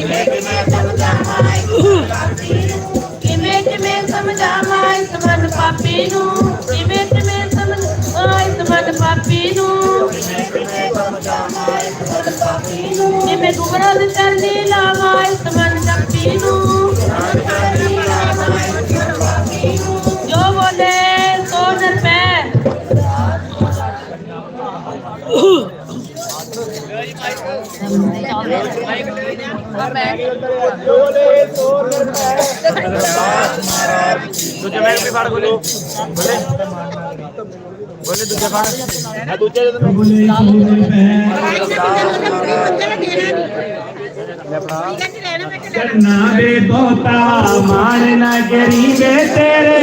ਕਿਵੇਂ ਕਿਵੇਂ ਸਮਝਾਵਾਂ ਇਸ ਮਨ ਪਾਪੀ ਨੂੰ? ਕਿਵੇਂ ਕਿਵੇਂ ਸਮਝਾਵਾਂ ਇਸ ਮਨ ਪਾਪੀ ਨੂੰ? ਕਿਵੇਂ ਗੁਮਰਾਹ ਦੇ ਚਰਨੀ ਲਾਵਾਂ ਇਸ ਮਨ ਜਪੀ ਨੂੰ? ਜੋ ਬੋਲੇ, ਸੋ ਨਰਪੈ दूजे मैं भी बाढ़ बोले बोले बोले। दूजे बाढ़ दूजे बोले अपना करना बे बोता मारना गरीबे तेरे।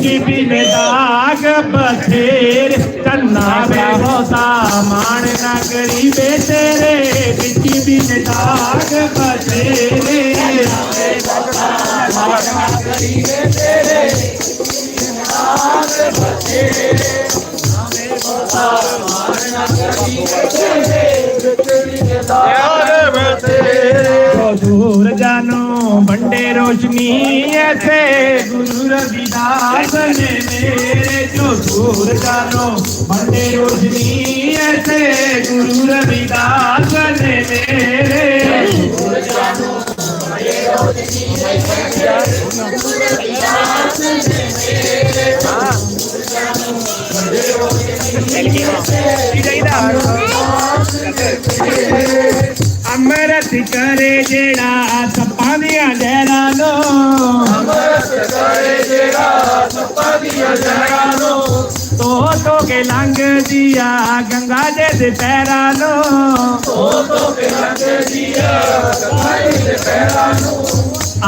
की बिन दाग बसेर करना बे बोता मारना गरीबे तेरे। की बिन दाग बसेरे। मारना गरीबे तेरे मारना गरीबे नीयते गुरु रविदास ने मेरे जो दूर जानो मने रोज नीयते गुरु रविदास ने मेरे दूर जानो मने रोज नीयते गुरु रविदास ने मेरे ਅਮਰਤ ਕਰੇ ਜਿਹੜਾ ਸੱਪਾਂ ਦੀਆਂ ਜੜਾਂ ਨੂੰ ਤੋ ਤੋ ਕੇ ਲੰਘ ਦੀਆ ਗੰਗਾ ਦੇ ਦੇ ਪੈਰਾਂ ਨੂੰ ਤੋ ਤੋ ਕੇ ਲੰਘ ਦੀਆ ਗੰਗਾ ਦੇ ਦੇ ਪੈਰਾਂ ਨੂੰ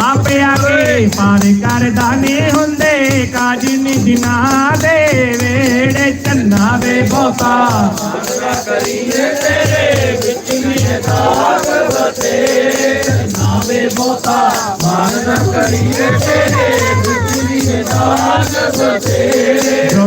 ਆਪੇ ਆਕੇ ਪਾਰ ਕਰਦਾ ਨਹੀਂ ਹੁੰਦੇ ਕਾਜ ਨੀ ਦਿਨਾਂ ਦੇ ਵੇੜੇ ਚੰਨਾ ਵੇ ਬਹੁਤਾ ਜੋ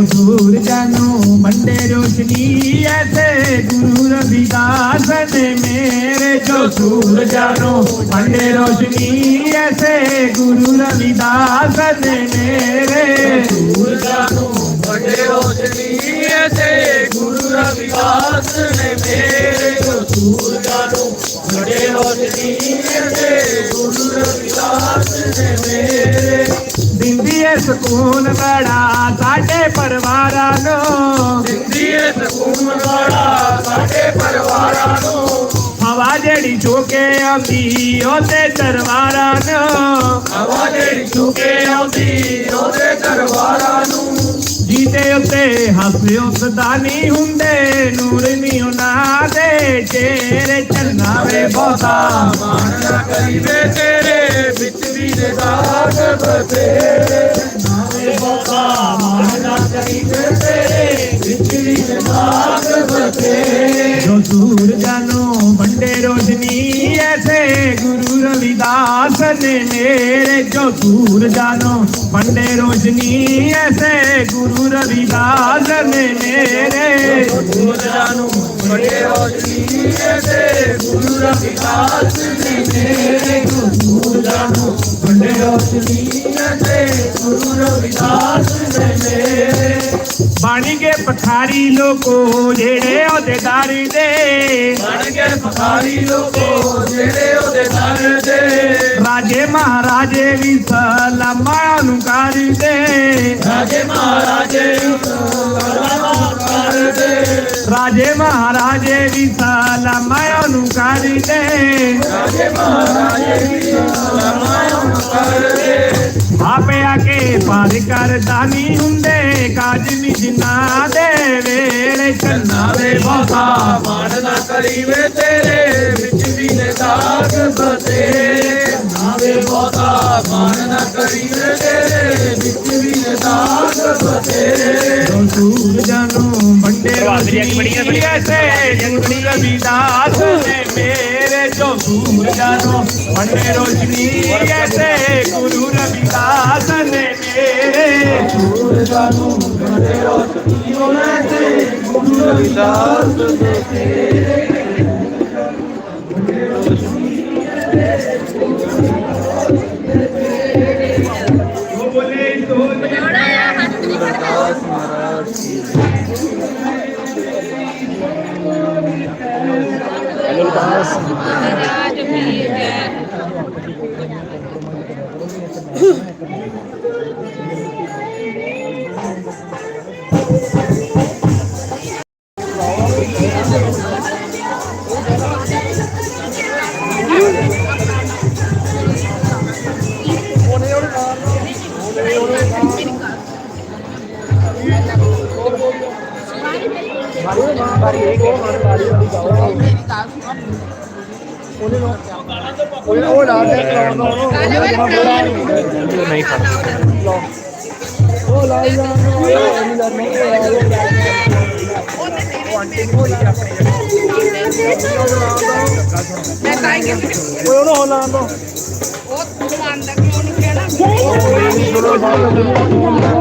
ਦੂਰ ਜਾਨੂ ਮੰਡੇ ਰੋਸ਼ਨੀ ਐਸੇ ਗੁਰੂ ਰਵਿਦਾਸ ਦੇ ਮੇਰੇ ਜੋ ਦੂਰ ਜਾਨੂ ਮੰਡੇ ਰੋਸ਼ਨੀ ਐਸੇ ਗੁਰੂ ਰਵਿਦਾਸ ਨੇ ਮੇਰੇ ਦੂਰ ਜਾਨੂ ਮੰਡੇ ਰੋਸ਼ਨੀ ਐਸੇ ਗੁਰੂ ਰਵਿਦਾਸ ਨੇ ਮੇਰੇ ਜੋ ਜਾਨੂ ਮੰਡੇ ਰੋਸ਼ਨੀ ਐਸੇ ਗੁਰੂ ਰਵਿਦਾਸ ਨੇ ਮੇਰੇ ਦਿੰਦੀ ਏ ਸਕੂਨ ਬੜਾ ਸਾਡੇ ਪਰਿਵਾਰਾਂ ਨੂੰ। ਦਿੰਦੀ ਏ ਸਕੂਨ ਬੜਾ ਸਾਡੇ ਪਰਿਵਾਰਾਂ ਨੂੰ। ਹਵਾ ਜਿਹੜੀ ਝੋਕੇ ਆਉਂਦੀ ਉਹਦੇ ਦਰਬਾਰਾਂ ਨੂੰ। ਹਵਾ ਜਿਹੜੀ ਝੋਕੇ ਆਉਂਦੀ ਉਹਦੇ ਦਰਬਾਰਾਂ ਨੂੰ। ਜੀਤੇ ਉੱਤੇ ਹੱਸ ਉਸਦਾ ਨਹੀਂ ਹੁੰਦੇ, ਨੂਰ ਨਹੀਂ ਉਹਨਾਂ ਦੇ। ਚਿਹਰੇ ਚੰਨਾ ਵੇ ਬਹੁਤਾ ਮਾਣ ਨਾ ਕਰੀਵੇ ਤੇਰੇ ਵਿੱਚ ਵੀ ਦੇ ਦਾਗ ਬਤੇਰੇ ਨਾਵੇਂ ਬਹੁਤਾ ਮਾਣ ਨਾ ਕਰੀਵੇ ਗੁਰੂ ਰਵਿਦਾਸ ਨੇ ਮੇਰੇ ਜੋ ਦੂਰ ਜਾਨੋ ਬੰਡੇ ਰੋਸ਼ਨੀ ਐਸੇ ਗੁਰੂ ਰਵਿਦਾਸ ਨੇ ਮੇਰੇ ਦੂਰ ਜਾਨੋ ਬੰਡੇ ਰੋਸ਼ਨੀ ਐਸੇ ਗੁਰੂ ਰਵਿਦਾਸ ਨੇ ਮੇਰੇ ਜੋ ਦੂਰ ਜਾਨੋ ਬੰਡੇ ਰੋਸ਼ਨੀ ਐਸੇ ਗੁਰੂ ਰਵਿਦਾਸ ਨੇ ਬਣ ਕੇ ਪਖਾਰੀ ਲੋਕੋ ਜਿਹੜੇ ਉਹਦੇ ਦਰ ਦੇ ਬਣ ਕੇ ਪਖਾਰੀ ਲੋਕੋ ਜਿਹੜੇ ਉਹਦੇ ਦਰ ਦੇ ਰਾਜੇ ਮਹਾਰਾਜੇ ਵੀ ਸਲਾਮਾਂ ਨੂੰ ਕਰਦੇ। ਰਾਜੇ ਮਹਾਰਾਜੇ ਵੀ ਸਲਾਮਾਂ ਕਰਦੇ। ਰਾਜੇ ਮਹਾਰਾਜੇ ਵੀ ਸਲਾਮਾਂ ਨੂੰ ਕਰਦੇ। ਰਾਜੇ ਮਹਾਰਾਜੇ ਵੀ ਸਲਾਮਾਂ ਨੂੰ ਕਰਦੇ। ਆਪੇ ਆ ਕੇ ਪਾਰ ਕਰਦਾ ਨਹੀਂ ਹੁੰਦੇ, ਕਾਜ ਨਹੀਂ ਦੇ ਵੇਲੇ। ਚੰਨਾ ਵੇ ਬਹੁਤਾ ਮਾਣ ਨਾ ਕਰੀਵੇ ਤੇਰੇ, ਵਿੱਚ ਵੀ ਨੇ ਦਾਗ ਬਤੇ ਨਾਵੇ ਬਹੁਤਾ ਮਾਣ ਨਾ ਕਰੀਵੇ ਤੇਰੇ ਵਿੱਚ ਵੀ ਨੇ ਦਾਗ ਬਤੇ ਜੋ ਸੂਰ ਜਾਨੂ ਵੱਡੇ ਰੋਸ਼ਨੀ ਐਸੇ ਗੁਰੂ ਰਵਿਦਾਸ ਨੇ ਮੇਰੇ ਜੋ ਸੂਰ ਜਾਨੂ ਵੱਡੇ ਰੋਸ਼ਨੀ ਐਸੇ ਗੁਰੂ ਰਵਿਦਾਸ ਨੇ ਮੇਰੇ। ਸੂਰ ਜਾਨੂ ਵੱਡੇ ਰੋਸ਼ਨੀ ਐਸੇ ਗੁਰੂ ਰਵਿਦਾਸ ਨੇ ਨਹੀਂ ਫੜੀ ਦੋ ਜੋ ਸੋਨਰ ਪੈ ਰਮਦਾਸ ਮਹਾਰਾਜ ਕੀ ਜੈ ਸ਼੍ਰੀ ਗੁਰੂ ਰਵਿਦਾਸ ਸ਼ਕਤੀ ਸ਼੍ਰੀ ਗੁਰੂ ਰਵਿਦਾਸ ਸ਼ਕਤੀ ਉੱਡੀ ਦੇ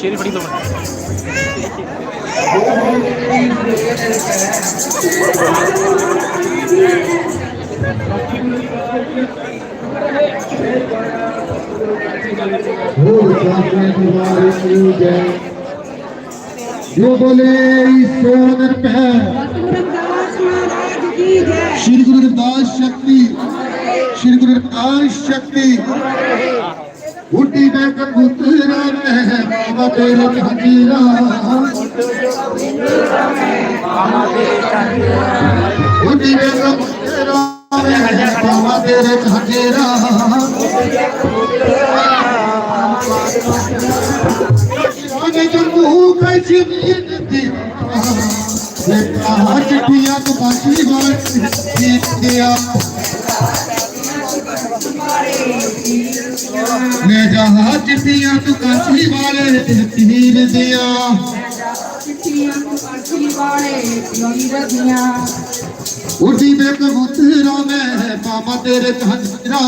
ശരി जो बोले श्री गुरु रविदास शक्ति। आय शक्ति। हुटी में कबूतर है, बाबा तेरे हजीरा हुटी में कबूतर है, बाबा तेरे हजीरा मुँह कैसी देखा हटिया तो बाकी बात दिया मैं जहाँ चिट्ठियाँ तो काठी वाले तीर दिया। उठी में कबूतरा में है पामा तेरे कंजरा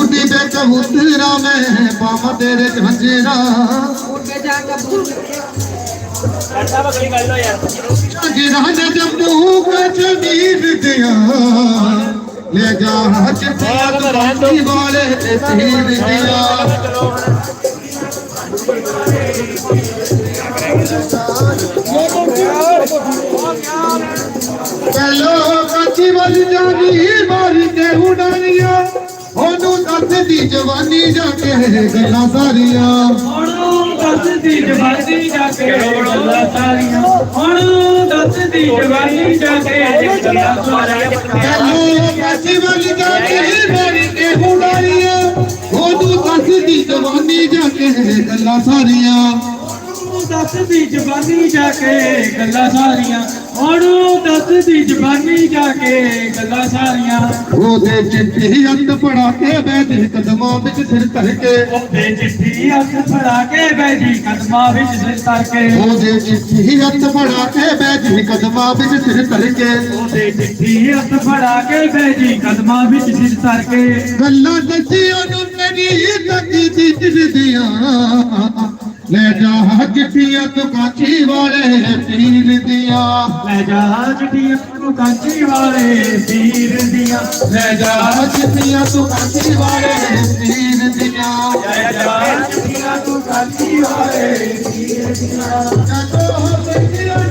उठी में कबूतरा में है पामा तेरे कंजरा ਜਿਹੜਾ ਜੰਮੂ ਕਚ ਨੀਰ ਦਿਆ ਲੈ ਜਾ ਚਿੱਠੀਆਂ ਤੋਂ ਕਾਸ਼ੀ ਵਾਲੇ ਤੀਰ ਦਿਆ। ਚਲੋ ਪਹਿਲੋ ਕਾਚੀ ਵੱਲ ਜਾਨੀ ਮਾਰੀ ਕੇ ਉਡਾਨੀਆਂ ਉਹਨੂੰ ਦੱਸਦੀ ਜਵਾਨੀ ਜਾ ਕੇ ਗੱਲਾਂ ਸਾਰੀਆਂ। ਹੁਣ ਦੱਸਦੀ ਜਵਾਨੀ ਜਾ ਕੇ। ਗੱਲਾਂ ਸਾਰੀਆਂ ਹੁਣ ਦੱਸਦੀ ਜਵਾਨੀ ਜਾ ਕੇ। ਗੱਲਾਂ ਸਾਰੀਆਂ ਪਹਿਲੋ ਕਾਚੀ ਵੱਲ ਜਾਨੀ ਮਾਰੀ ਕੇ ਉਡਾਨੀਆਂ ਉਹਨੂੰ ਦੱਸਦੀ ਜਵਾਨੀ ਜਾ ਕੇ ਗੱਲਾਂ ਸਾਰੀਆਂ। ਦੱਸਦੀ ਜਵਾਨੀ ਜਾ ਕੇ ਗੱਲਾਂ ਸਾਰੀਆਂ। ਹੁਣ ਦੱਸਦੀ ਜਵਾਨੀ ਜਾ ਕੇ ਗੱਲਾਂ ਸਾਰੀਆਂ। ਉਹਦੇ ਚਿੱਠੀ ਅੰਤ ਪੜਾ ਕੇ ਬੈਠੇ ਕਦਮਾਂ ਵਿੱਚ ਸਿਰ ਧਰ ਕੇ। ਉਹਦੇ ਚਿੱਠੀ ਹੱਥ ਫੜਾ ਕੇ ਬੈਜੀ ਕਦਮਾਂ ਵਿੱਚ ਸਿਰ ਧਰ ਕੇ। ਉਹਦੇ ਚਿੱਠੀ ਅੰਤ ਪੜਾ ਕੇ ਬੈਠੇ ਕਦਮਾਂ ਵਿੱਚ ਸਿਰ ਧਰ ਕੇ। ਉਹਦੇ ਚਿੱਠੀ ਹੱਥ ਫੜਾ ਕੇ ਬੈਜੀ ਕਦਮਾਂ ਵਿੱਚ ਸਿਰ ਧਰ ਕੇ। ਗੱਲਾਂ ਦੱਸੀਆਂ ਨੂੰ ਮੇਰੀ ਤੱਕੀ ਦੀ ਦਿਲ ਦੀਆਂ ਲੈ ਜਾ ਚਿੱਠੀਆਂ ਤੋਂ ਕਾਚੀ ਵਾਲੇ ਤੀਰ ਦੀਆਂ। ਲੈ ਜਾ ਚਿੱਠੀਆਂ ਨੂੰ ਕਾਂਚੀ ਵਾਲੇ ਪੀਰ ਦੀਆਂ। ਲੈ ਜਾ ਚਿੱਠੀਆਂ ਤੋਂ ਕਾਚੀ ਵਾਲੇ ਤੀਰ ਦੀਆਂ। ਲੈ ਜਾ ਚਿੱਠੀਆਂ ਨੂੰ ਕਾਂਚੀ ਵਾਲੇ ਪੀਰ ਦੀਆਂ। ਜਦੋਂ ਬੱਚਿਆਂ ਨੂੰ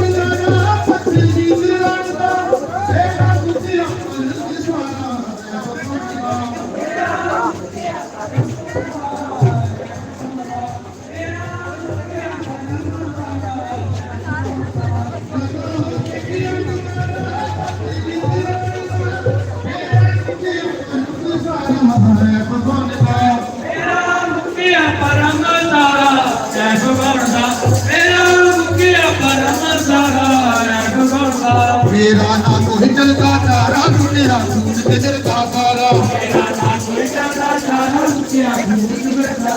ऊँचा दूध नज़र का सारा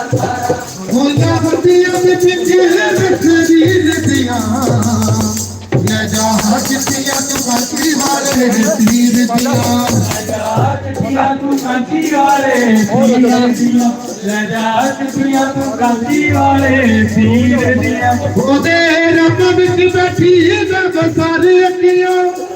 ऊँचा बतिया में पिछे बिखरी रतिया न जहाँ कितिया तू कंठी वाले तीर दिया तू कंठी वाले तीर दिया लजात पिया तू कंठी वाले तीर दिया ओ तेरा कब बैठी है। दरबार अखियाँ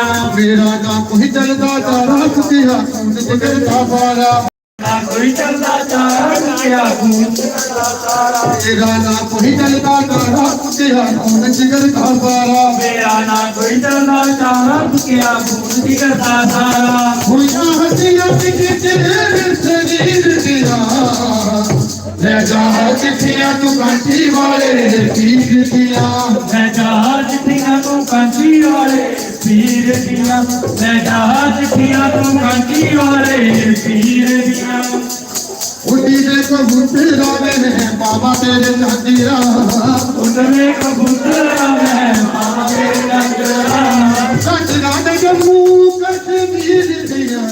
मेरा ना कोई चलता तारा सुखिया कूद पकड़ता पारा मेरा ना कोई चलता तारा सुखिया कूद पकड़ता पारा मेरा ना कोई चलता तारा सुखिया कूद पकड़ता पारा भुजा हसिया के तेरे शरीर दिया मैं जहाज़ थिया तू कांची वाले पीर दिया मैं जहाज़ थिया तू कांची वाले पीर दिया तो मैं जहाज़ किया तू कंजी वाले पीर दिया उठी दे कबूतर में बाबा तेरे नजीरा उठरे कबूतर में बाबा तेरे नजीरा कचरा ने जम्मू कश्मीर दिया।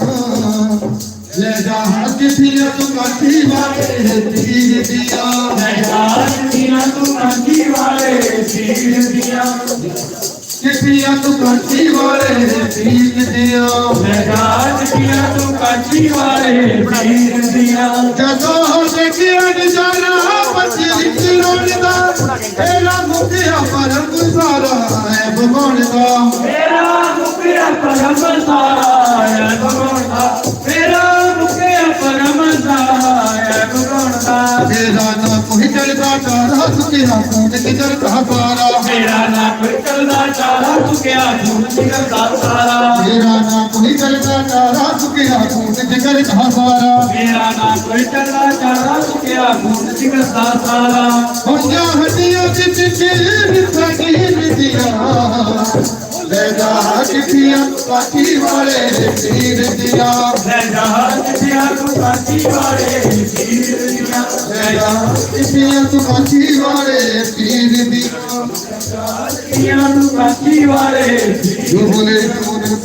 ले जहाज़ किया तू तो कंजी वाले पीर दिया तो ले जहाज़ किया तू कंजी वाले पीर दिया किसी तू कंची ਕਾਂਟੀ ਵਾਲੇ ਪੀਰ ਦੀਆਂ ਤੂੰ ਕਾਂਚੀ ਵਾਲੇ ਪੀਰ ਦੀਆਂ। ਜਦੋਂ ਦੇਖਿਆ ਨਜ਼ਾਰਾ ਬੱਚੇ ਵਿੱਚ ਰੋਣਦਾ ਤੇਰਾ ਮੁਖਿਆ ਪਰਮ ਗੁਜ਼ਾਰਾ ਹੈ ਭਗਵਾਨ ਦਾ। ਮੇਰਾ ਮੁਕਿਆ ਪਰਮ ਸਾਇਆ ਭਗਵਾਨ ਦਾ। ਚੱਲਦਾ ਤਾਰਾ ਸੁਖਿਆ ਕੌਣ ਕਿਦਰ ਕਾ ਪਾਰਾ ਮੇਰਾ ਨਾ ਕੋਈ ਚੱਲਦਾ ਚਾਰਾ ਚੁਕਿਆ ਝੂਠ ਨਿਕਲਦਾ ਸਾਰਾ। ਤੇਰਾ ਨਾ ਕੋਈ ਚੱਲਦਾ ਤਾਰਾ ਸੁਖਿਆ ਕੌਣ ਜਿਗਰ ਕਾ ਪਾਰਾ ਮੇਰਾ ਨਾ ਕੋਈ ਚੱਲਦਾ ਚਾਰਾ ਚੁਕਿਆ ਝੂਠ ਨਿਕਲਦਾ ਸਾਰਾ ਹੋਈਆਂ ਹੱਡੀਆਂ ਦੇ ਪਿੱਛੇ ਸਾਡੀ ਵਿਦਿਆ ਲੈ ਜਾ ਚਿੱਠੀਆਂ ਪਾਠੀ ਵਾਲੇ ਪੀਰ ਦੀਆਂ ਲੈ ਜਾ ਤੂੰ ਕਾਂਚੀ ਵਾਲੇ ਪੀਰ ਦੀਆਂ ਲੈ ਜਾ ਤੂੰ ਪਾਠੀ ਵਾਲੇ ਪੀਰ ਦੀਆਂ ਤੂੰ ਕਾਂਚੀ ਵਾਲੇ ਜੋ ਬੋਲੇ ਮਨ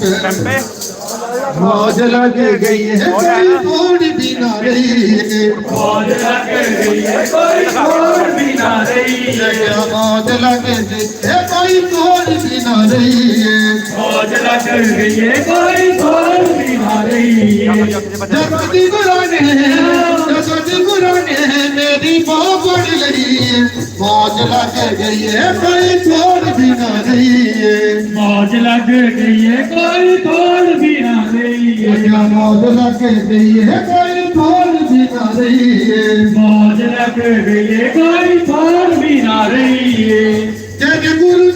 मौज लग गई है कोई फौज भी ना रही मौज लग गई है कोई फौज भी ना रही मौज लग गई है कोई फौज भी ना रही मौज लग गई है कोई फौज भी ना रही जब दिन दुरान है। सतगुरु मेरी माँ पढ़ गई मौज लग गई है, कोई छोड़ भी ना गई मौज लग गई है। कोई छोड़ भी ना गई मौज लग गई है, कोई छोड़ भी ना रही है। मौज लग गई है कोई छोड़ भी ना रही है गुरु।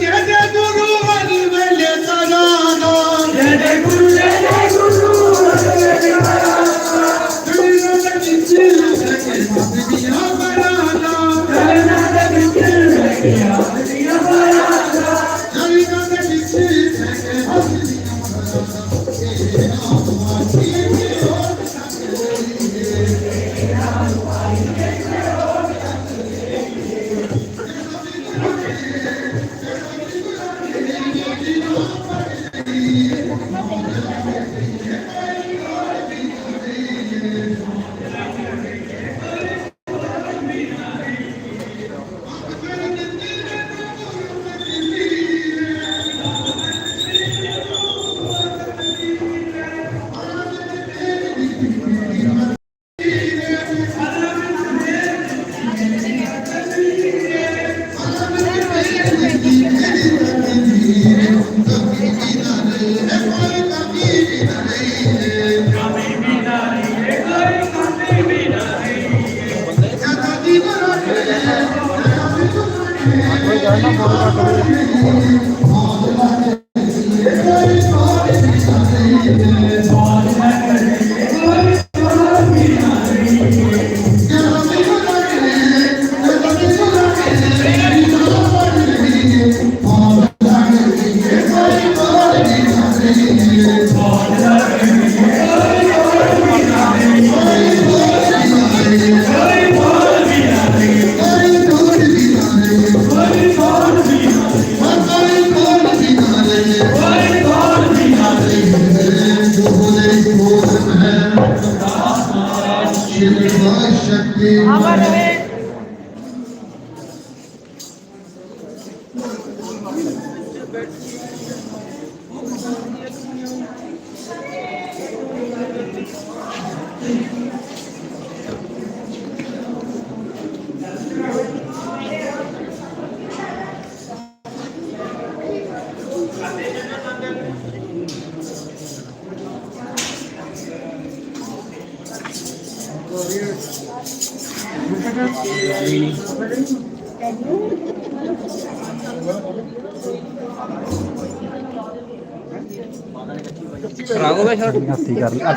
Amém. ਕਰਾਉਂਗਾ ਸ਼ਾਟ